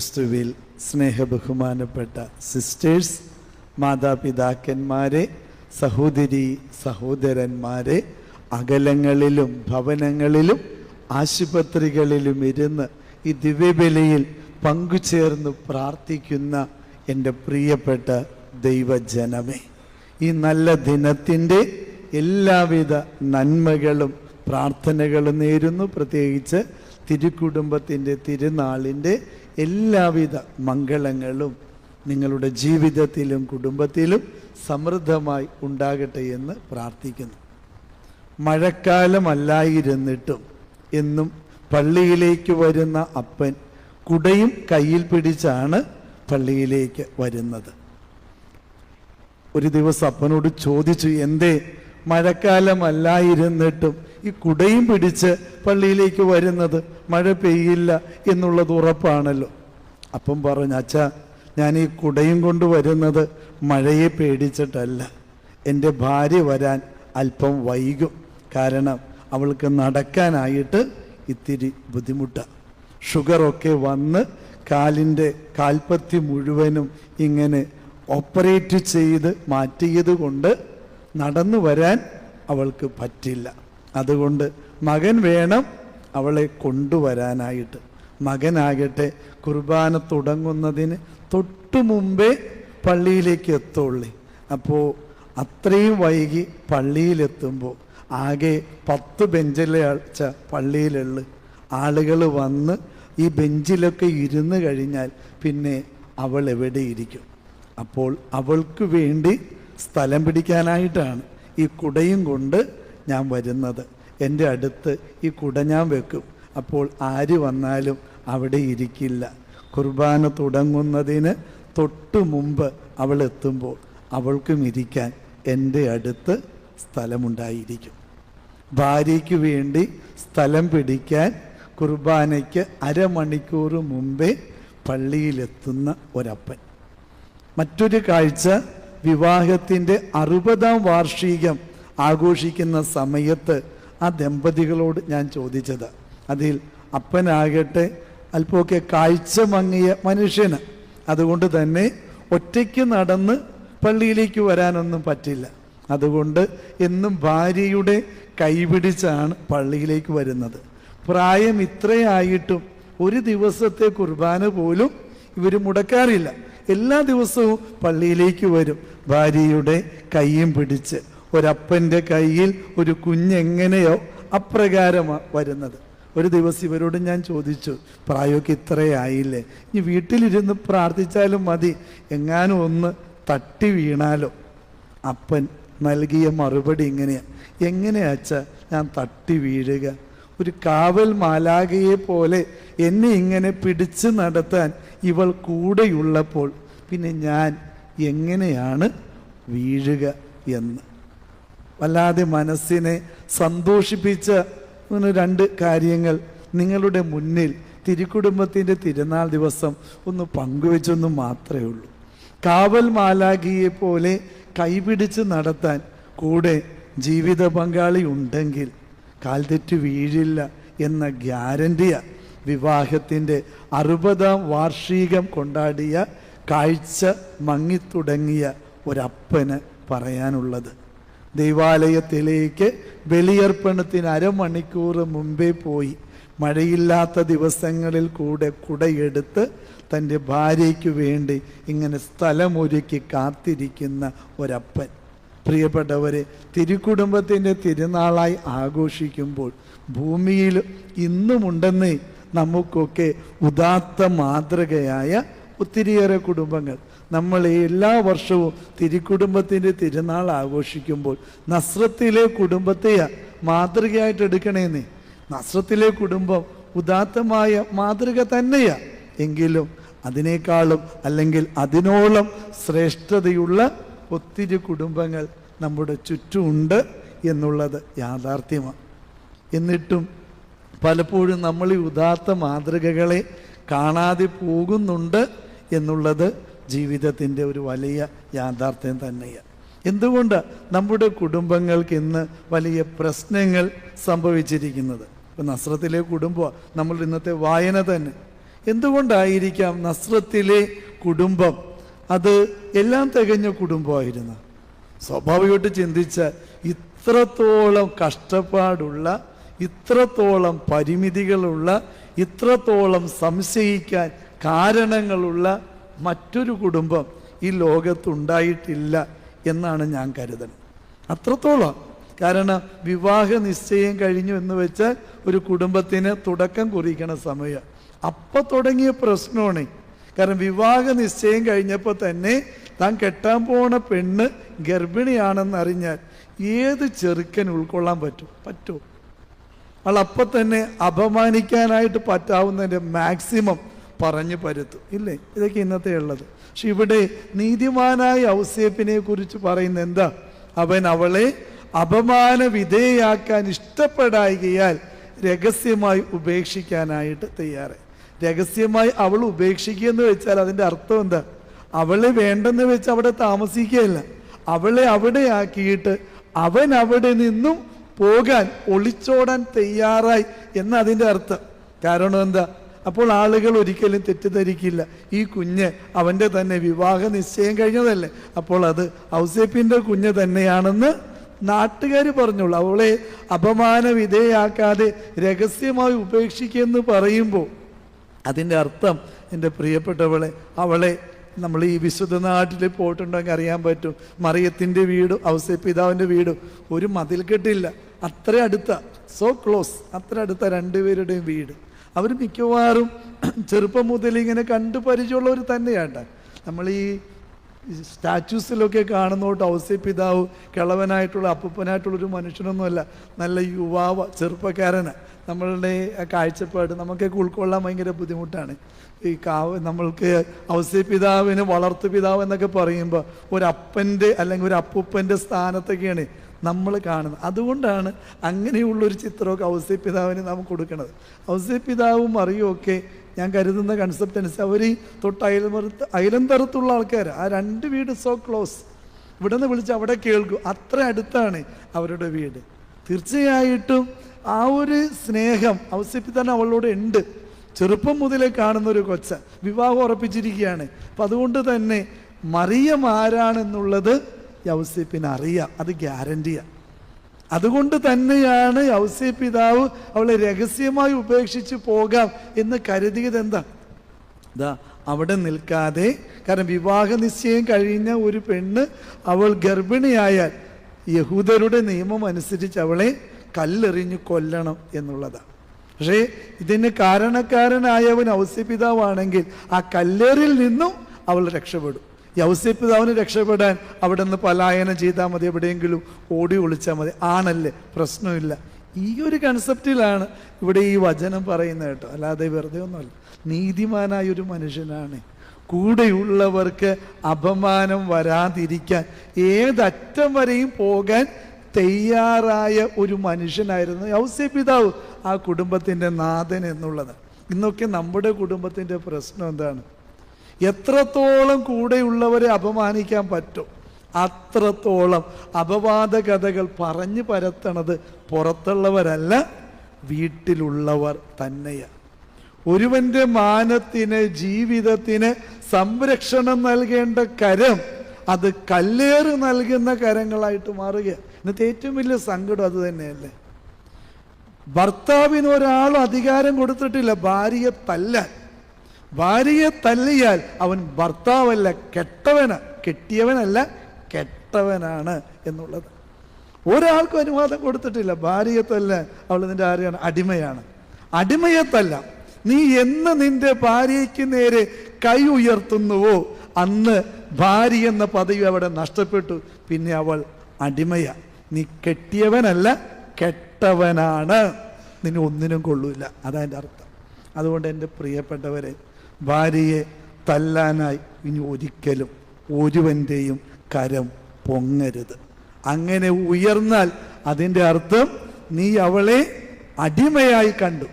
ക്രിസ്തുവിൽ സ്നേഹബഹുമാനപ്പെട്ട സിസ്റ്റേഴ്സ് മാതാപിതാക്കന്മാരെ സഹോദരി സഹോദരന്മാരെ അകലങ്ങളിലും ഭവനങ്ങളിലും ആശുപത്രികളിലും ഇരുന്ന് ഈ ദിവ്യബലിയിൽ പങ്കുചേർന്ന് പ്രാർത്ഥിക്കുന്ന എന്റെ പ്രിയപ്പെട്ട ദൈവജനമേ ഈ നല്ല ദിനത്തിന്റെ എല്ലാവിധ നന്മകളും പ്രാർത്ഥനകളും നേരുന്നു. പ്രത്യേകിച്ച് തിരുക്കുടുംബത്തിന്റെ തിരുനാളിന്റെ എല്ലാവിധ മംഗളങ്ങളും നിങ്ങളുടെ ജീവിതത്തിലും കുടുംബത്തിലും സമൃദ്ധമായി ഉണ്ടാകട്ടെ എന്ന് പ്രാർത്ഥിക്കുന്നു. മഴക്കാലമല്ലായിരുന്നിട്ടും എന്നും പള്ളിയിലേക്ക് വരുന്ന അപ്പൻ കുടയും കയ്യിൽ പിടിച്ചാണ് പള്ളിയിലേക്ക് വരുന്നത്. ഒരു ദിവസം അപ്പനോട് ചോദിച്ചു എന്തേ മഴക്കാലമല്ലായിരുന്നിട്ടും ഈ കുടയും പിടിച്ച് പള്ളിയിലേക്ക് വരുന്നത് മഴ പെയ്യില്ല എന്നുള്ളത് ഉറപ്പാണല്ലോ. അപ്പം പറഞ്ഞു അച്ഛാ ഞാൻ ഈ കുടയും കൊണ്ട് വരുന്നത് മഴയെ പേടിച്ചിട്ടല്ല. എന്റെ ഭാര്യ വരാൻ അല്പം വൈകും. കാരണം അവൾക്ക് നടക്കാനായിട്ട് ഇത്തിരി ബുദ്ധിമുട്ടാണ് ഷുഗറൊക്കെ വന്ന് കാലിന്റെ കാൽപ്പത്തി മുഴുവനും ഇങ്ങനെ ഓപ്പറേറ്റ് ചെയ്ത് മാറ്റിയത് കൊണ്ട് നടന്നു വരാൻ അവൾക്ക് പറ്റില്ല. അതുകൊണ്ട് മകൻ വേണം അവളെ കൊണ്ടുവരാനായിട്ട്. മകനാകട്ടെ കുർബാന തുടങ്ങുന്നതിന് തൊട്ടു മുമ്പേ പള്ളിയിലേക്ക് എത്തുള്ളി. അപ്പോൾ അത്രയും വൈകി പള്ളിയിലെത്തുമ്പോൾ ആകെ പത്ത് ബെഞ്ചിലെ ആഴ്ച പള്ളിയിലുള്ള ആളുകൾ വന്ന് ഈ ബെഞ്ചിലൊക്കെ ഇരുന്ന് കഴിഞ്ഞാൽ പിന്നെ അവൾ എവിടെ ഇരിക്കും? അപ്പോൾ അവൾക്ക് വേണ്ടി സ്ഥലം പിടിക്കാനായിട്ടാണ് ഈ കുടയും കൊണ്ട് ഞാൻ വരുന്നത്. എന്റെ അടുത്ത് ഈ കുട ഞാൻ വെക്കും. അപ്പോൾ ആര് വന്നാലും അവിടെ ഇരിക്കില്ല. കുർബാന തുടങ്ങുന്നതിന് തൊട്ടു മുമ്പ് അവൾ എത്തുമ്പോൾ അവൾക്കും ഇരിക്കാൻ എന്റെ അടുത്ത് സ്ഥലമുണ്ടായിരിക്കും. ഭാര്യയ്ക്ക് വേണ്ടി സ്ഥലം പിടിക്കാൻ കുർബാനയ്ക്ക് അരമണിക്കൂർ മുമ്പേ പള്ളിയിലെത്തുന്ന ഒരപ്പൻ. മറ്റൊരു കാഴ്ച വിവാഹത്തിന്റെ അറുപതാം വാർഷികം ആഘോഷിക്കുന്ന സമയത്ത് ആ ദമ്പതികളോട് ഞാൻ ചോദിച്ചത്. അതിൽ അപ്പനാകട്ടെ അല്പമൊക്കെ കാഴ്ച മങ്ങിയ മനുഷ്യന്. അതുകൊണ്ട് തന്നെ ഒറ്റയ്ക്ക് നടന്ന് പള്ളിയിലേക്ക് വരാനൊന്നും പറ്റില്ല. അതുകൊണ്ട് എന്നും ഭാര്യയുടെ കൈപിടിച്ചാണ് പള്ളിയിലേക്ക് വരുന്നത്. പ്രായം ഇത്രയായിട്ടും ഒരു ദിവസത്തെ കുർബാന പോലും ഇവർ മുടക്കാറില്ല. എല്ലാ ദിവസവും പള്ളിയിലേക്ക് വരും. ഭാര്യയുടെ കൈയും പിടിച്ച്. ഒരപ്പന്റെ കയ്യിൽ ഒരു കുഞ്ഞെങ്ങനെയോ അപ്രകാരമാണ് വരുന്നത്. ഒരു ദിവസം ഇവരോട് ഞാൻ ചോദിച്ചു പ്രായമൊക്കെ ഇത്രയായില്ലേ ഇനി വീട്ടിലിരുന്ന് പ്രാർത്ഥിച്ചാലും മതി. എങ്ങാനും ഒന്ന് തട്ടി വീണാലോ? അപ്പൻ നൽകിയ മറുപടി ഇങ്ങനെയാണ് എങ്ങനെയാച്ച ഞാൻ തട്ടി വീഴുക? ഒരു കാവൽ മാലാകയെ പോലെ എന്നെ ഇങ്ങനെ പിടിച്ചു നടത്താൻ ഇവൾ കൂടെയുള്ളപ്പോൾ പിന്നെ ഞാൻ എങ്ങനെയാണ് വീഴുക എന്ന്. വല്ലാതെ മനസ്സിനെ സന്തോഷിപ്പിച്ച രണ്ട് കാര്യങ്ങൾ നിങ്ങളുടെ മുന്നിൽ തിരുക്കുടുംബത്തിന്റെ തിരുനാൾ ദിവസം ഒന്ന് പങ്കുവെച്ചെന്ന് മാത്രമേ ഉള്ളൂ. കാവൽ മാലാഖിയെ പോലെ കൈപിടിച്ച് നടത്താൻ കൂടെ ജീവിത പങ്കാളി ഉണ്ടെങ്കിൽ കാൽതെറ്റ് വീഴില്ല എന്ന ഗ്യാരണ്ടിയ വിവാഹത്തിന്റെ അറുപതാം വാർഷികം കൊണ്ടാടിയ കാഴ്ച മങ്ങിത്തുടങ്ങിയ ഒരപ്പന് പറയാനുള്ളത്. ദൈവാലയത്തിലേക്ക് ബലിയർപ്പണത്തിന് അരമണിക്കൂർ മുമ്പേ പോയി. മഴയില്ലാത്ത ദിവസങ്ങളിൽ കൂടെ കുടയെടുത്ത് തന്റെ ഭാര്യയ്ക്ക് വേണ്ടി ഇങ്ങനെ സ്ഥലമൊരുക്കി കാത്തിരിക്കുന്ന ഒരപ്പൻ. പ്രിയപ്പെട്ടവരെ തിരുക്കുടുംബത്തിന്റെ തിരുനാളായി ആഘോഷിക്കുമ്പോൾ ഭൂമിയിൽ ഇന്നുമുണ്ടെന്ന് നമുക്കൊക്കെ ഉദാത്ത മാതൃകയായ ഒത്തിരിയേറെ കുടുംബങ്ങൾ നമ്മൾ എല്ലാ വർഷവും തിരുക്കുടുംബത്തിന്റെ തിരുനാൾ ആഘോഷിക്കുമ്പോൾ നസ്രത്തിലെ കുടുംബത്തെ മാതൃകയായിട്ട് എടുക്കണേന്നേ. നസ്രത്തിലെ കുടുംബം ഉദാത്തമായ മാതൃക തന്നെയാണ് എങ്കിലും അതിനേക്കാളും അല്ലെങ്കിൽ അതിനോളം ശ്രേഷ്ഠതയുള്ള ഒത്തിരി കുടുംബങ്ങൾ നമ്മുടെ ചുറ്റുമുണ്ട് എന്നുള്ളത് യാഥാർത്ഥ്യമാണ്. എന്നിട്ടും പലപ്പോഴും നമ്മൾ ഈ ഉദാത്ത മാതൃകകളെ കാണാതെ പോകുന്നുണ്ട് എന്നുള്ളത് ജീവിതത്തിന്റെ ഒരു വലിയ യാഥാർത്ഥ്യം തന്നെയാണ്. എന്തുകൊണ്ട് നമ്മുടെ കുടുംബങ്ങൾക്ക് ഇന്ന് വലിയ പ്രശ്നങ്ങൾ സംഭവിച്ചിരിക്കുന്നത്? ഇപ്പം നസ്രത്തിലെ കുടുംബമാണ് നമ്മൾ ഇന്നത്തെ വായന തന്നെ. എന്തുകൊണ്ടായിരിക്കാം നസ്രത്തിലെ കുടുംബം അത് എല്ലാം തികഞ്ഞ കുടുംബമായിരുന്നു സ്വാഭാവികമായിട്ട് ചിന്തിച്ചാൽ ഇത്രത്തോളം കഷ്ടപ്പാടുള്ള ഇത്രത്തോളം പരിമിതികളുള്ള ഇത്രത്തോളം സംശയിക്കാൻ കാരണങ്ങളുള്ള മറ്റൊരു കുടുംബം ഈ ലോകത്തുണ്ടായിട്ടില്ല എന്നാണ് ഞാൻ കരുതുന്നത് അത്രത്തോളം. കാരണം വിവാഹ നിശ്ചയം കഴിഞ്ഞു എന്ന് വെച്ചാൽ ഒരു കുടുംബത്തിന് തുടക്കം കുറിക്കണ സമയം. അപ്പം തുടങ്ങിയ പ്രശ്നമാണ് കാരണം വിവാഹ നിശ്ചയം കഴിഞ്ഞപ്പോൾ തന്നെ താൻ കെട്ടാൻ പോണ പെണ്ണ് ഗർഭിണിയാണെന്ന് അറിഞ്ഞാൽ ഏത് ചെറുക്കൻ ഉൾക്കൊള്ളാൻ പറ്റും? പറ്റുമോ അവൾ അപ്പം തന്നെ അപമാനിക്കാനായിട്ട് പറ്റാവുന്നതിന്റെ മാക്സിമം പറഞ്ഞു പരുത്തും. ഇല്ലേ? ഇതൊക്കെ ഇന്നത്തെ ഉള്ളത്. പക്ഷെ ഇവിടെ നീതിമാനായ ഔസേപ്പിനെ കുറിച്ച് പറയുന്ന എന്താ? അവൻ അവളെ അപമാന വിധേയാക്കാൻ ഇഷ്ടപ്പെടായികയാൽ രഹസ്യമായി ഉപേക്ഷിക്കാനായിട്ട് തയ്യാറായി. രഹസ്യമായി അവൾ ഉപേക്ഷിക്കുക എന്ന് വെച്ചാൽ അതിന്റെ അർത്ഥം എന്താ? അവളെ വേണ്ടെന്ന് വെച്ച് അവിടെ താമസിക്കുകയല്ല. അവളെ അവിടെ ആക്കിയിട്ട് അവൻ അവിടെ നിന്നും പോകാൻ ഒളിച്ചോടാൻ തയ്യാറായി എന്ന അതിന്റെ അർത്ഥം. കാരണം എന്താ? അപ്പോൾ ആളുകൾ ഒരിക്കലും തെറ്റിദ്ധരിക്കില്ല. ഈ കുഞ്ഞ് അവന്റെ തന്നെ വിവാഹ നിശ്ചയം കഴിഞ്ഞതല്ലേ? അപ്പോൾ അത് ഔസേപ്പിന്റെ കുഞ്ഞ് തന്നെയാണെന്ന് നാട്ടുകാർ പറഞ്ഞോളൂ അവളെ അപമാന വിധേയാക്കാതെ രഹസ്യമായി ഉപേക്ഷിക്കുമെന്ന് പറയുമ്പോൾ അതിന്റെ അർത്ഥം എന്റെ പ്രിയപ്പെട്ടവളെ അവളെ നമ്മൾ ഈ വിശുദ്ധ നാട്ടിൽ പോയിട്ടുണ്ടെങ്കിൽ അറിയാൻ പറ്റും. മറിയത്തിന്റെ വീടും ഔസേ പിതാവിന്റെ വീടും ഒരു മതിൽക്കെട്ടില്ല അത്ര അടുത്ത സോ ക്ലോസ് അത്ര അടുത്ത രണ്ടുപേരുടെയും വീട്. അവർ മിക്കവാറും ചെറുപ്പം മുതൽ ഇങ്ങനെ കണ്ടു പരിചയമുള്ളവർ തന്നെയാണ്. നമ്മൾ ഈ സ്റ്റാച്യൂസിലൊക്കെ കാണുന്നോട്ട് ഔസേ പിതാവ് കിളവനായിട്ടുള്ള അപ്പൂപ്പനായിട്ടുള്ള ഒരു മനുഷ്യനൊന്നുമല്ല. നല്ല യുവാവ് ചെറുപ്പക്കാരന്. നമ്മളുടെ കാഴ്ചപ്പാട് നമുക്കൊക്കെ ഉൾക്കൊള്ളാൻ ഭയങ്കര ബുദ്ധിമുട്ടാണ്. ഈ കാവ് നമ്മൾക്ക് ഔസേ പിതാവിന് വളർത്തു പിതാവ് എന്നൊക്കെ പറയുമ്പോൾ ഒരപ്പന്റെ അല്ലെങ്കിൽ ഒരു അപ്പൂപ്പന്റെ സ്ഥാനത്തൊക്കെയാണ് നമ്മൾ കാണുന്നത്. അതുകൊണ്ടാണ് അങ്ങനെയുള്ളൊരു ചിത്രമൊക്കെ ഔസേ പിതാവിന് നാം കൊടുക്കുന്നത്. ഔസേ പിതാവും അറിയുമൊക്കെ ഞാൻ കരുതുന്ന കൺസെപ്റ്റ് അനുസരിച്ച് അവർ തൊട്ട് അയൽമറത്ത് അയലന്തരത്തുള്ള ആൾക്കാർ ആ രണ്ട് വീട് സോ ക്ലോസ് ഇവിടെ നിന്ന് വിളിച്ച് അവിടെ കേൾക്കും. അത്ര അടുത്താണ് അവരുടെ വീട്. തീർച്ചയായിട്ടും ആ ഒരു സ്നേഹം ഔസേപ്പിത്താൻ അവളോട് ഉണ്ട്. ചെറുപ്പം മുതലേ കാണുന്ന ഒരു കൊച്ച. വിവാഹം ഉറപ്പിച്ചിരിക്കുകയാണ്. അപ്പം അതുകൊണ്ട് തന്നെ മറിയം ആരാണെന്നുള്ളത് യൗസിപ്പിന് അറിയാം. അത് ഗ്യാരണ്ടിയാണ് അതുകൊണ്ട് തന്നെയാണ് യൗസേ പിതാവ് അവളെ രഹസ്യമായി ഉപേക്ഷിച്ച് പോകാം എന്ന് കരുതിയത് എന്താ? ഇതാ അവിടെ നിൽക്കാതെ കാരണം വിവാഹ നിശ്ചയം കഴിഞ്ഞ ഒരു പെണ്ണ് അവൾ ഗർഭിണിയായാൽ യഹൂദരുടെ നിയമം അനുസരിച്ച് അവളെ കല്ലെറിഞ്ഞു കൊല്ലണം എന്നുള്ളതാണ് പക്ഷേ ഇതിന് കാരണക്കാരനായവൻ ഔസ്യ പിതാവാണെങ്കിൽ ആ കല്ലേറിൽ നിന്നും അവൾ രക്ഷപ്പെടും. ഈ പിതാവിന് രക്ഷപ്പെടാൻ അവിടെ നിന്ന് പലായനം ചെയ്താൽ മതി എവിടെയെങ്കിലും ഓടി ഒളിച്ചാൽ മതി. ആണല്ലേ? പ്രശ്നമില്ല. ഈ ഒരു കൺസെപ്റ്റിലാണ് ഇവിടെ ഈ വചനം പറയുന്നത് കേട്ടോ. അല്ലാതെ വെറുതെ ഒന്നുമല്ല. നീതിമാനായ ഒരു മനുഷ്യനാണ്. കൂടെയുള്ളവർക്ക് അപമാനം വരാതിരിക്കാൻ ഏതറ്റം വരെയും പോകാൻ തയ്യാറായ ഒരു മനുഷ്യനായിരുന്നു ഔസ്യ പിതാവ് ആ കുടുംബത്തിന്റെ നാഥൻ എന്നുള്ളത്. ഇന്നൊക്കെ നമ്മുടെ കുടുംബത്തിന്റെ പ്രശ്നം എന്താണ്? എത്രത്തോളം കൂടെയുള്ളവരെ അപമാനിക്കാൻ പറ്റും? അത്രത്തോളം അപവാദ കഥകൾ പറഞ്ഞു പരത്തണത് പുറത്തുള്ളവരല്ല വീട്ടിലുള്ളവർ തന്നെയാണ് ഒരുവന്റെ മാനത്തിന് ജീവിതത്തിന് സംരക്ഷണം നൽകേണ്ട കരം അത് കല്ലേറ് നൽകുന്ന കരങ്ങളായിട്ട് മാറുക ഇന്നത്തെ ഏറ്റവും വലിയ സങ്കടം അത് തന്നെയല്ലേ? ഭർത്താവിന് ഒരാളും അധികാരം കൊടുത്തിട്ടില്ല ഭാര്യയെ തല്ലാൻ. ഭാര്യയെ തല്ലിയാൽ അവൻ ഭർത്താവല്ല കെട്ടവന കെട്ടിയവനല്ല കെട്ടവനാണ് എന്നുള്ളത്. ഒരാൾക്കും അനുവാദം കൊടുത്തിട്ടില്ല ഭാര്യയെ തല്ല അവൾ നിന്റെ ആരെയാണ്? അടിമയാണ്. അടിമയെ തല്ല. നീ എന്ന് നിന്റെ ഭാര്യയ്ക്ക് നേരെ കൈ ഉയർത്തുന്നുവോ അന്ന് ഭാര്യ എന്ന പദവി അവിടെ നഷ്ടപ്പെട്ടു. പിന്നെ അവൾ അടിമയ. നീ കെട്ടിയവനല്ല കെട്ടവനാണ്. നിന്നെ ഒന്നിനും കൊള്ളൂല. അതാ എന്റെ അർത്ഥം. അതുകൊണ്ട് എന്റെ പ്രിയപ്പെട്ടവരെ ഭാര്യയെ തല്ലാനായി ഇനി ഒരിക്കലും ഒരുവന്റെയും കരം പൊങ്ങരുത്. അങ്ങനെ ഉയർന്നാൽ അതിന്റെ അർത്ഥം നീ അവളെ അടിമയായി കണ്ടു.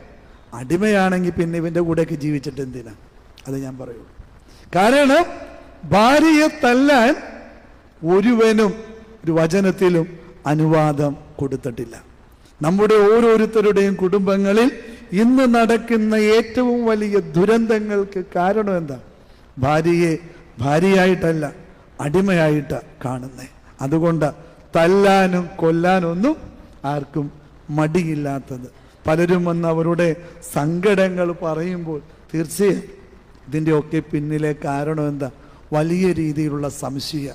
അടിമയാണെങ്കിൽ പിന്നെ ഇവന്റെ കൂടെയൊക്കെ ജീവിച്ചിട്ട് എന്തിനാ? അത് ഞാൻ പറയുള്ളൂ. കാരണം ഭാര്യയെ തല്ലാൻ ഒരുവനും ഒരു വചനത്തിലും അനുവാദം കൊടുത്തിട്ടില്ല. നമ്മുടെ ഓരോരുത്തരുടെയും കുടുംബങ്ങളിൽ ഇന്ന് നടക്കുന്ന ഏറ്റവും വലിയ ദുരന്തങ്ങൾക്ക് കാരണം എന്താ? ഭാര്യയെ ഭാര്യയായിട്ടല്ല അടിമയായിട്ട കാണുന്നത് അതുകൊണ്ട് തല്ലാനും കൊല്ലാനും ഒന്നും ആർക്കും മടിയില്ലാത്തത്. പലരും വന്ന് അവരുടെ സങ്കടങ്ങൾ പറയുമ്പോൾ തീർച്ചയായും ഇതിന്റെയൊക്കെ പിന്നിലെ കാരണം എന്താ? വലിയ രീതിയിലുള്ള സംശയ.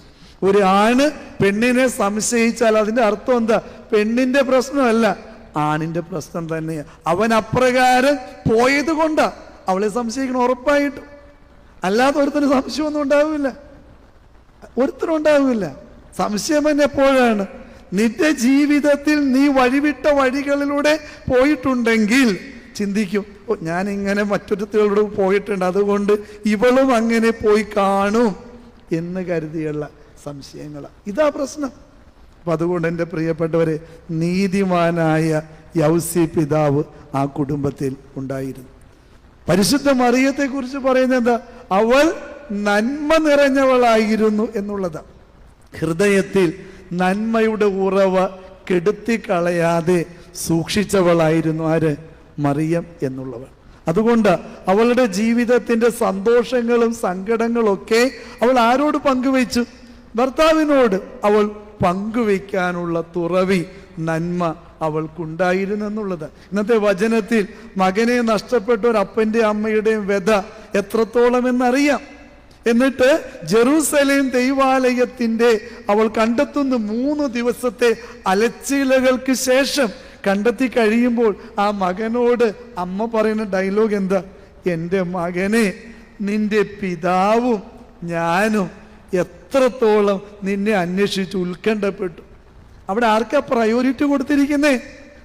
ഒരു ആണ് പെണ്ണിനെ സംശയിച്ചാൽ അതിന്റെ അർത്ഥം എന്താ? പെണ്ണിന്റെ പ്രശ്നമല്ല. ആണിന്റെ പ്രശ്നം തന്നെയാണ് അവൻ അപ്രകാരം പോയത് കൊണ്ടാ. അവളെ സംശയിക്കണം ഉറപ്പായിട്ടും. അല്ലാതെ ഒരുത്തിന് സംശയമൊന്നും ഉണ്ടാവില്ല. ഒരുത്തിനും ഉണ്ടാവില്ല സംശയം തന്നെ എപ്പോഴാണ്? നിന്റെ ജീവിതത്തിൽ നീ വഴിവിട്ട വഴികളിലൂടെ പോയിട്ടുണ്ടെങ്കിൽ ചിന്തിക്കും ഓ ഞാൻ ഇങ്ങനെ മറ്റൊരുത്തരോട് പോയിട്ടുണ്ട്. അതുകൊണ്ട് ഇവളും അങ്ങനെ പോയി കാണും എന്ന് കരുതിയുള്ള സംശയങ്ങളാണ് ഇതാ പ്രശ്നം. അപ്പൊ അതുകൊണ്ട് എന്റെ പ്രിയപ്പെട്ടവരെ നീതിമാനായ യൗസി പിതാവ് ആ കുടുംബത്തിൽ ഉണ്ടായിരുന്നു. പരിശുദ്ധ മറിയത്തെക്കുറിച്ച് പറയുന്നത് എന്താ? അവൾ നന്മ നിറഞ്ഞവളായിരുന്നു എന്നുള്ളതാ. ഹൃദയത്തിൽ നന്മയുടെ ഉറവ കെടുത്തിക്കളയാതെ സൂക്ഷിച്ചവളായിരുന്നു ആര്? മറിയം എന്നുള്ളവൾ. അതുകൊണ്ട് അവളുടെ ജീവിതത്തിന്റെ സന്തോഷങ്ങളും സങ്കടങ്ങളും ഒക്കെ അവൾ ആരോട് പങ്കുവെച്ചു? ഭർത്താവിനോട് അവൾ പങ്കുവെക്കാനുള്ള തുറവി നന്മ അവൾക്കുണ്ടായിരുന്നു എന്നുള്ളത് ഇന്നത്തെ വചനത്തിൽ മകനെ നഷ്ടപ്പെട്ട ഒരു അപ്പന്റെ അമ്മയുടെയും വ്യത എത്രത്തോളം എന്നറിയാം എന്നിട്ട് ജെറൂസലേം ദൈവാലയത്തിന്റെ അവൾ കണ്ടെത്തുന്ന മൂന്ന് ദിവസത്തെ അലച്ചിലകൾക്ക് ശേഷം കണ്ടെത്തി കഴിയുമ്പോൾ ആ മകനോട് അമ്മ പറയുന്ന ഡയലോഗ് എന്താ? എന്റെ മകനെ നിന്റെ പിതാവും ഞാനും എത്രത്തോളം നിന്നെ അന്വേഷിച്ച് ഉത്കണ്ഠപ്പെട്ടു. അവിടെ ആർക്കാ പ്രയോറിറ്റി കൊടുത്തിരിക്കുന്നേ?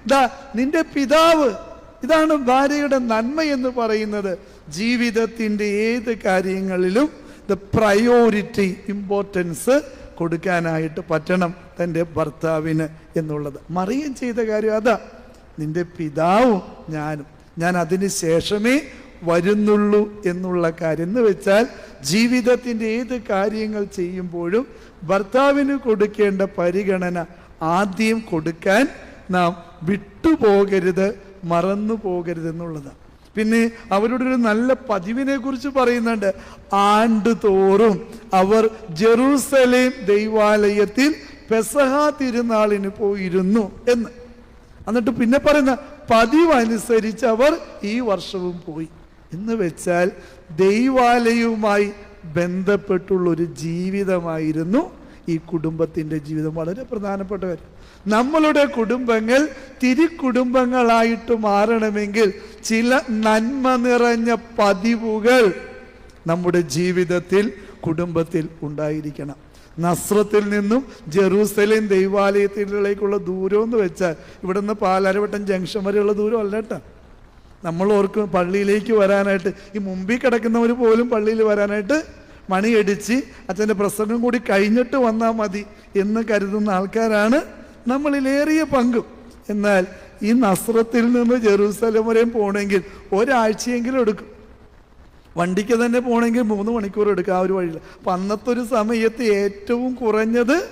ഇതാ നിന്റെ പിതാവ്. ഇതാണ് ഭാര്യയുടെ നന്മ എന്ന് പറയുന്നത്. ജീവിതത്തിന്റെ ഏത് കാര്യങ്ങളിലും ദ പ്രയോറിറ്റി ഇമ്പോർട്ടൻസ് കൊടുക്കാനായിട്ട് പറ്റണം തന്റെ ഭർത്താവിന് എന്നുള്ളത്. മറിയം ചെയ്ത കാര്യം അതാ. നിന്റെ പിതാവും ഞാനും. ഞാൻ അതിന് ശേഷമേ വരുന്നുള്ളൂ എന്നുള്ള കാര്യം. എന്ന് വെച്ചാൽ ജീവിതത്തിന്റെ ഏത് കാര്യങ്ങൾ ചെയ്യുമ്പോഴും ഭർത്താവിന് കൊടുക്കേണ്ട പരിഗണന ആദ്യം കൊടുക്കാൻ നാം വിട്ടുപോകരുത് മറന്നു പോകരുത് എന്നുള്ളതാണ് പിന്നെ അവരുടെ ഒരു നല്ല പതിവിനെ കുറിച്ച് പറയുന്നുണ്ട്. ആണ്ടുതോറും അവർ ജെറൂസലേം ദൈവാലയത്തിൽ പെസഹ തിരുനാളിന് പോയിരുന്നു എന്ന്. എന്നിട്ട് പിന്നെ പറയുന്ന പതിവനുസരിച്ച് അവർ ഈ വർഷവും പോയി. എന്ന് വെച്ചാൽ ദൈവാലയവുമായി ബന്ധപ്പെട്ടുള്ള ഒരു ജീവിതമായിരുന്നു ഈ കുടുംബത്തിന്റെ ജീവിതം. വളരെ പ്രധാനപ്പെട്ട കാര്യം. നമ്മളുടെ കുടുംബങ്ങൾ തിരുക്കുടുംബങ്ങളായിട്ട് മാറണമെങ്കിൽ ചില നന്മ നിറഞ്ഞ പതിവുകൾ നമ്മുടെ ജീവിതത്തിൽ കുടുംബത്തിൽ ഉണ്ടായിരിക്കണം. നസ്രത്തിൽ നിന്നും ജെറൂസലേം ദൈവാലയത്തിലേക്കുള്ള ദൂരം എന്ന് വെച്ചാൽ ഇവിടുന്ന് പാലാരവട്ടം ജംഗ്ഷൻ വരെയുള്ള ദൂരം അല്ല കേട്ടോ. നമ്മൾ ഓർക്കും പള്ളിയിലേക്ക് വരാനായിട്ട് ഈ മുമ്പിൽ കിടക്കുന്നവർ പോലും പള്ളിയിൽ വരാനായിട്ട് മണിയടിച്ച് അച്ഛന്റെ പ്രസംഗം കൂടി കഴിഞ്ഞിട്ട് വന്നാൽ മതി എന്ന് കരുതുന്ന ആൾക്കാരാണ് നമ്മളിലേറിയ പങ്കും. എന്നാൽ ഈ നസ്രത്തിൽ നിന്ന് ജെറൂസലം വരെയും പോകണമെങ്കിൽ ഒരാഴ്ചയെങ്കിലും എടുക്കും. വണ്ടിക്ക് തന്നെ പോകണമെങ്കിൽ മൂന്ന് മണിക്കൂർ എടുക്കുക ആ ഒരു വഴിയിൽ. അപ്പം അന്നത്തെ ഒരു സമയത്ത് ഏറ്റവും കുറഞ്ഞത്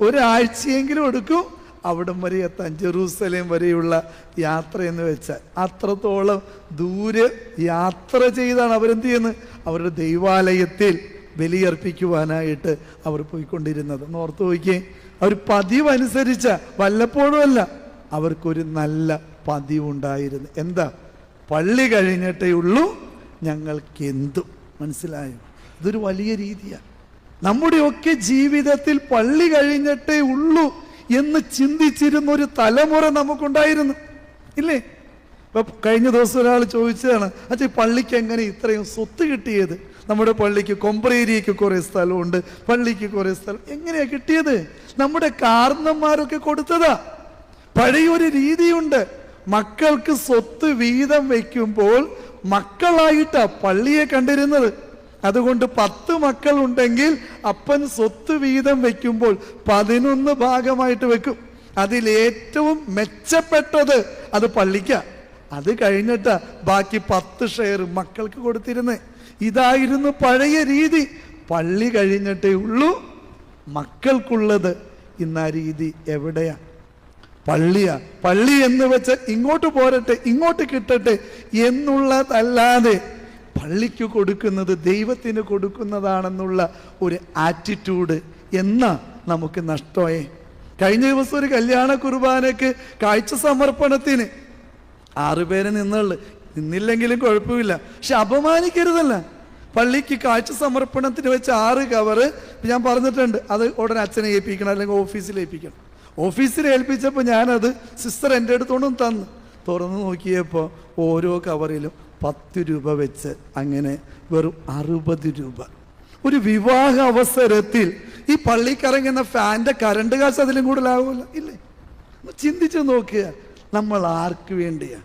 ഒരാഴ്ചയെങ്കിലും എടുക്കും. അവിടം വരെ എത്താൻ ജെറൂസലേം വരെയുള്ള യാത്ര എന്ന് വെച്ചാൽ അത്രത്തോളം ദൂരെ യാത്ര ചെയ്താണ് അവരെന്ത് ചെയ്യുന്നത് അവരുടെ ദൈവാലയത്തിൽ ബലിയർപ്പിക്കുവാനായിട്ട് അവർ പോയിക്കൊണ്ടിരുന്നത്. എന്ന് ഓർത്ത് നോക്കിയേ. അവർ പതിവനുസരിച്ച വല്ലപ്പോഴും അല്ല അവർക്കൊരു നല്ല പതിവുണ്ടായിരുന്നു. എന്താ? പള്ളി കഴിഞ്ഞിട്ടേ ഉള്ളൂ ഞങ്ങൾക്ക് എന്തും മനസ്സിലായോ? ഇതൊരു വലിയ രീതിയാണ് നമ്മുടെയൊക്കെ ജീവിതത്തിൽ പള്ളി കഴിഞ്ഞിട്ടേ ഉള്ളൂ എന്ന് ചിന്തിച്ചിരുന്ന ഒരു തലമുറ നമുക്കുണ്ടായിരുന്നു. ഇല്ലേ? ഇപ്പൊ കഴിഞ്ഞ ദിവസം ഒരാൾ ചോദിച്ചതാണ് അച്ഛാ ഈ പള്ളിക്ക് എങ്ങനെ ഇത്രയും സ്വത്ത് കിട്ടിയത്? നമ്മുടെ പള്ളിക്ക് കൊമ്പ്രേരിയക്ക് കുറെ സ്ഥലമുണ്ട് പള്ളിക്ക് കുറെ സ്ഥലം. എങ്ങനെയാ കിട്ടിയത്? നമ്മുടെ കാർന്നന്മാരൊക്കെ കൊടുത്തതാ. പഴയൊരു രീതിയുണ്ട്. മക്കൾക്ക് സ്വത്ത് വീതം വയ്ക്കുമ്പോൾ മക്കളായിട്ടാ പള്ളിയെ കണ്ടിരുന്നത്. അതുകൊണ്ട് പത്ത് മക്കൾ ഉണ്ടെങ്കിൽ അപ്പൻ സ്വത്ത് വീതം വെക്കുമ്പോൾ പതിനൊന്ന് ഭാഗമായിട്ട് വെക്കും. അതിലേറ്റവും മെച്ചപ്പെട്ടത് അത് പള്ളിക്ക. അത് കഴിഞ്ഞിട്ട് ബാക്കി പത്ത് ഷെയർ മക്കൾക്ക് കൊടുത്തിരുന്നേ. ഇതായിരുന്നു പഴയ രീതി. പള്ളി കഴിഞ്ഞിട്ടേ ഉള്ളൂ. മക്കൾക്കുള്ളത് ഇന്ന് ആ രീതി എവിടെയാ? പള്ളിയാ. പള്ളി എന്ന് വെച്ച് ഇങ്ങോട്ട് പോരട്ടെ ഇങ്ങോട്ട് കിട്ടട്ടെ എന്നുള്ളതല്ലാതെ പള്ളിക്ക് കൊടുക്കുന്നത് ദൈവത്തിന് കൊടുക്കുന്നതാണെന്നുള്ള ഒരു ആറ്റിറ്റ്യൂഡ് എന്ന നമുക്ക് നഷ്ടമേ കഴിഞ്ഞ ദിവസം ഒരു കല്യാണ കുർബാനയ്ക്ക് കാഴ്ച സമർപ്പണത്തിന് ആറുപേര് നിന്നുള്ളു. നിന്നില്ലെങ്കിലും കുഴപ്പമില്ല. പക്ഷെ അപമാനിക്കരുതല്ല. പള്ളിക്ക് കാഴ്ച സമർപ്പണത്തിന് വെച്ച് ആറ് കവറ് ഞാൻ പറഞ്ഞിട്ടുണ്ട്. അത് ഉടനെ അച്ഛനെ ഏൽപ്പിക്കണം അല്ലെങ്കിൽ ഓഫീസിൽ ഏൽപ്പിക്കണം. ഓഫീസിൽ ഏൽപ്പിച്ചപ്പോൾ ഞാനത് സിസ്റ്റർ എന്റെ അടുത്തോണ്ടും തന്നു. തുറന്നു നോക്കിയപ്പോൾ ഓരോ കവറിലും പത്ത് രൂപ വെച്ച് അങ്ങനെ വെറും അറുപത് രൂപ. ഒരു വിവാഹ അവസരത്തിൽ ഈ പള്ളിക്കിറങ്ങുന്ന ഫാന്റെ കറണ്ട് കാശ് അതിലും കൂടുതലാവില്ല ഇല്ലേ? ചിന്തിച്ച് നോക്കുക. നമ്മൾ ആർക്ക് വേണ്ടിയാ?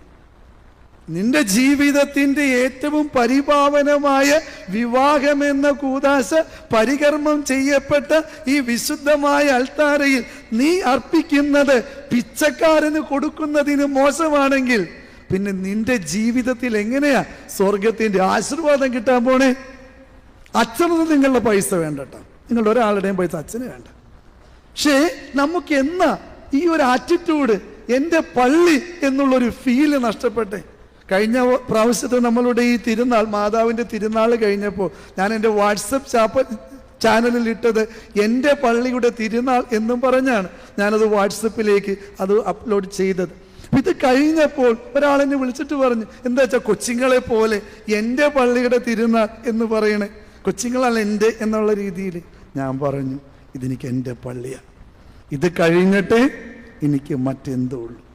നിന്റെ ജീവിതത്തിന്റെ ഏറ്റവും പരിപാവനമായ വിവാഹം എന്ന കൂതാശ പരികർമ്മം ചെയ്യപ്പെട്ട ഈ വിശുദ്ധമായ അൾത്താരയിൽ നീ അർപ്പിക്കുന്നത് പിച്ചക്കാരന് കൊടുക്കുന്നതിന് മോശമാണെങ്കിൽ പിന്നെ നിന്റെ ജീവിതത്തിൽ എങ്ങനെയാ സ്വർഗത്തിന്റെ ആശീർവാദം കിട്ടാൻ പോണേ? അച്ഛനൊന്നും നിങ്ങളുടെ പൈസ വേണ്ട കേട്ടോ നിങ്ങളുടെ ഒരാളുടെയും പൈസ അച്ഛന് വേണ്ട. പക്ഷേ നമുക്ക് എന്നാ ഈ ഒരു ആറ്റിറ്റ്യൂഡ് എന്റെ പള്ളി എന്നുള്ളൊരു ഫീൽ നഷ്ടപ്പെട്ടെ? കഴിഞ്ഞ പ്രാവശ്യത്തെ നമ്മളുടെ ഈ തിരുനാൾ മാതാവിന്റെ തിരുനാൾ കഴിഞ്ഞപ്പോൾ ഞാൻ എന്റെ വാട്സപ്പ് ചാപ്പ ചാനലിൽ ഇട്ടത് എന്റെ പള്ളിയുടെ തിരുനാൾ എന്നും പറഞ്ഞാണ്. ഞാനത് വാട്സപ്പിലേക്ക് അത് അപ്ലോഡ് ചെയ്തത്. ഇത് കഴിഞ്ഞപ്പോൾ ഒരാളെന്നെ വിളിച്ചിട്ട് പറഞ്ഞു എന്താ വെച്ചാൽ കൊച്ചിങ്ങളെ പോലെ എന്റെ പള്ളിയുടെ തിരുനാൾ എന്ന് പറയണേ. കൊച്ചിങ്ങളല്ല എന്റെ എന്നുള്ള രീതിയിൽ ഞാൻ പറഞ്ഞു ഇതെനിക്ക് എന്റെ പള്ളിയാണ് ഇത് കഴിഞ്ഞിട്ട് എനിക്ക് മറ്റെന്തോ ഉള്ളൂ.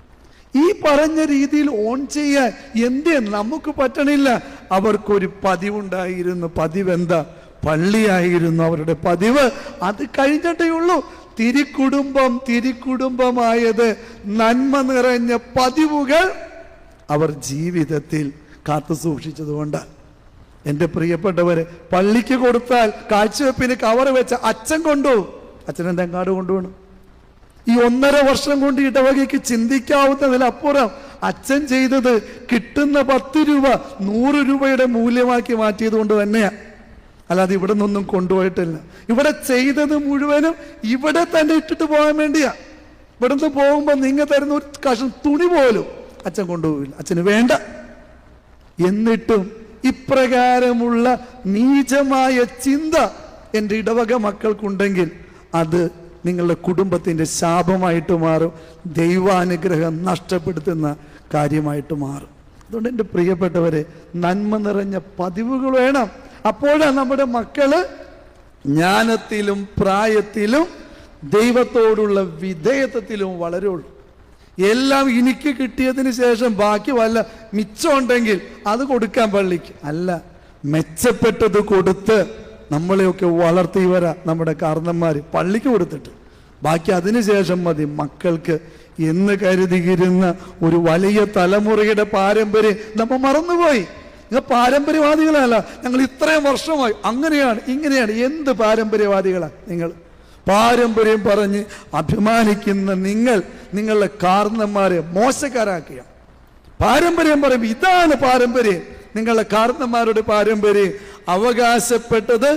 ഈ പറഞ്ഞ രീതിയിൽ ഓൺ ചെയ്യാൻ എന്തേ നമുക്ക് പറ്റണില്ല. അവർക്കൊരു പതിവുണ്ടായിരുന്നു. പതിവെന്താ? പള്ളിയായിരുന്നു അവരുടെ പതിവ്. അത് കഴിഞ്ഞിട്ടേ ഉള്ളൂ. തിരിക്കുടുംബം തിരിക്കുടുംബമായത് നന്മ നിറഞ്ഞ പതിവുകൾ അവർ ജീവിതത്തിൽ കാത്തു സൂക്ഷിച്ചതുകൊണ്ട് എന്റെ പ്രിയപ്പെട്ടവര് പള്ളിക്ക് കൊടുത്താൽ കാഴ്ചവെപ്പിന് കവർ വെച്ച അച്ഛൻ കൊണ്ടു അച്ഛൻ എന്റെ അങ്ങാട് കൊണ്ടുപോകണം ഈ ഒന്നര വർഷം കൊണ്ട് ഇടവകയ്ക്ക് ചിന്തിക്കാവുന്നതിലപ്പുറം അച്ഛൻ ചെയ്തത് കിട്ടുന്ന പത്ത് രൂപ നൂറ് രൂപയുടെ മൂല്യമാക്കി മാറ്റിയത് കൊണ്ട് തന്നെയാ. അല്ലാതെ ഇവിടെ നിന്നൊന്നും കൊണ്ടുപോയിട്ടില്ല. ഇവിടെ ചെയ്തത് മുഴുവനും ഇവിടെ തന്നെ ഇട്ടിട്ട് പോകാൻ വേണ്ടിയാ. ഇവിടുന്ന് പോകുമ്പോൾ നിങ്ങൾ തരുന്ന ഒരു കഷണം തുണി പോലും അച്ഛൻ കൊണ്ടുപോകില്ല അച്ഛന് വേണ്ട. എന്നിട്ടും ഇപ്രകാരമുള്ള നീചമായ ചിന്ത എന്റെ ഇടവക മക്കൾക്കുണ്ടെങ്കിൽ അത് നിങ്ങളുടെ കുടുംബത്തിന്റെ ശാപമായിട്ട് മാറും. ദൈവാനുഗ്രഹം നഷ്ടപ്പെടുത്തുന്ന കാര്യമായിട്ട് മാറും. അതുകൊണ്ട് എന്റെ പ്രിയപ്പെട്ടവരെ നന്മ നിറഞ്ഞ പതിവുകൾ വേണം. അപ്പോഴാണ് നമ്മുടെ മക്കൾ ജ്ഞാനത്തിലും പ്രായത്തിലും ദൈവത്തോടുള്ള വിധേയത്വത്തിലും വളരുള്ളൂ. എല്ലാം എനിക്ക് കിട്ടിയതിന് ശേഷം ബാക്കി വല്ല മിച്ചമുണ്ടെങ്കിൽ അത് കൊടുക്കാൻ പള്ളിക്ക്. അല്ല മെച്ചപ്പെട്ടത് കൊടുത്ത് നമ്മളെയൊക്കെ വളർത്തിയവരാ നമ്മുടെ കാർന്നന്മാർ പള്ളിക്ക് കൊടുത്തിട്ട്. ബാക്കി അതിനുശേഷം മതി മക്കൾക്ക് എന്ന് കരുതിയിരുന്ന ഒരു വലിയ തലമുറയുടെ പാരമ്പര്യം നമ്മൾ മറന്നുപോയി. നിങ്ങൾ പാരമ്പര്യവാദികളല്ല. ഞങ്ങൾ ഇത്രയും വർഷമായി അങ്ങനെയാണ് ഇങ്ങനെയാണ്. എന്ത് പാരമ്പര്യവാദികളാണ് നിങ്ങൾ? പാരമ്പര്യം പറഞ്ഞ് അഭിമാനിക്കുന്ന നിങ്ങൾ നിങ്ങളുടെ കാർന്നന്മാരെ മോശക്കാരാക്കുക പാരമ്പര്യം പറയുമ്പോൾ ഇതാണ് പാരമ്പര്യം. നിങ്ങളുടെ കാർന്നന്മാരുടെ പാരമ്പര്യം അവകാശപ്പെട്ടത്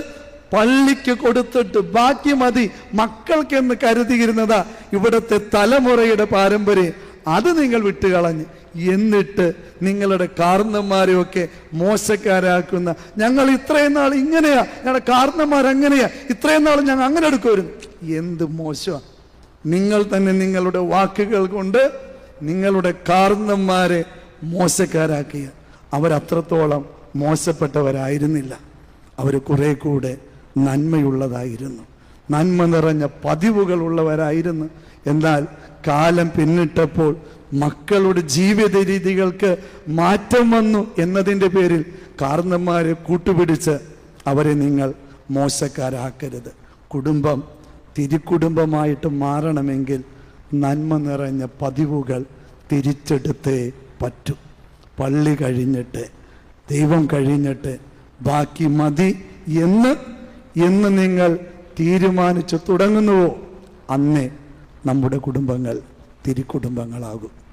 പള്ളിക്ക് കൊടുത്തിട്ട് ബാക്കി മതി മക്കൾക്കെന്ന് കരുതിയിരുന്നതാ ഇവിടുത്തെ തലമുറയുടെ പാരമ്പര്യം. അത് നിങ്ങൾ വിട്ടുകളഞ്ഞ്. എന്നിട്ട് നിങ്ങളുടെ കാർന്നന്മാരെയൊക്കെ മോശക്കാരാക്കുന്ന ഞങ്ങൾ ഇത്രയും നാൾ ഇങ്ങനെയാ. ഞങ്ങളുടെ കാർന്നന്മാർ അങ്ങനെയാ ഇത്രയും നാൾ ഞങ്ങൾ അങ്ങനെ എടുക്കുമായിരുന്നു. എന്ത് മോശമാണ് നിങ്ങൾ തന്നെ നിങ്ങളുടെ വാക്കുകൾ കൊണ്ട് നിങ്ങളുടെ കാർന്നന്മാരെ മോശക്കാരാക്കിയ. അവരത്രത്തോളം മോശപ്പെട്ടവരായിരുന്നില്ല. അവർ കുറെ കൂടെ നന്മയുള്ളതായിരുന്നു. നന്മ നിറഞ്ഞ പതിവുകളുള്ളവരായിരുന്നു എന്നാൽ കാലം പിന്നിട്ടപ്പോൾ മക്കളുടെ ജീവിത രീതികൾക്ക് മാറ്റം വന്നു എന്നതിന്റെ പേരിൽ കാർന്നന്മാരെ കൂട്ടുപിടിച്ച് അവരെ നിങ്ങൾ മോശക്കാരാക്കരുത്. കുടുംബം തിരിക്കുടുംബമായിട്ട് മാറണമെങ്കിൽ നന്മ നിറഞ്ഞ പതിവുകൾ തിരിച്ചെടുത്തേ പറ്റൂ. പള്ളി കഴിഞ്ഞിട്ട് ദൈവം കഴിഞ്ഞിട്ട് ബാക്കി മതി എന്ന് എന്ന് നിങ്ങൾ തീരുമാനിച്ചു തുടങ്ങുന്നുവോ? അന്നേ നമ്മുടെ കുടുംബങ്ങൾ തിരിക്കുടുംബങ്ങളാകും.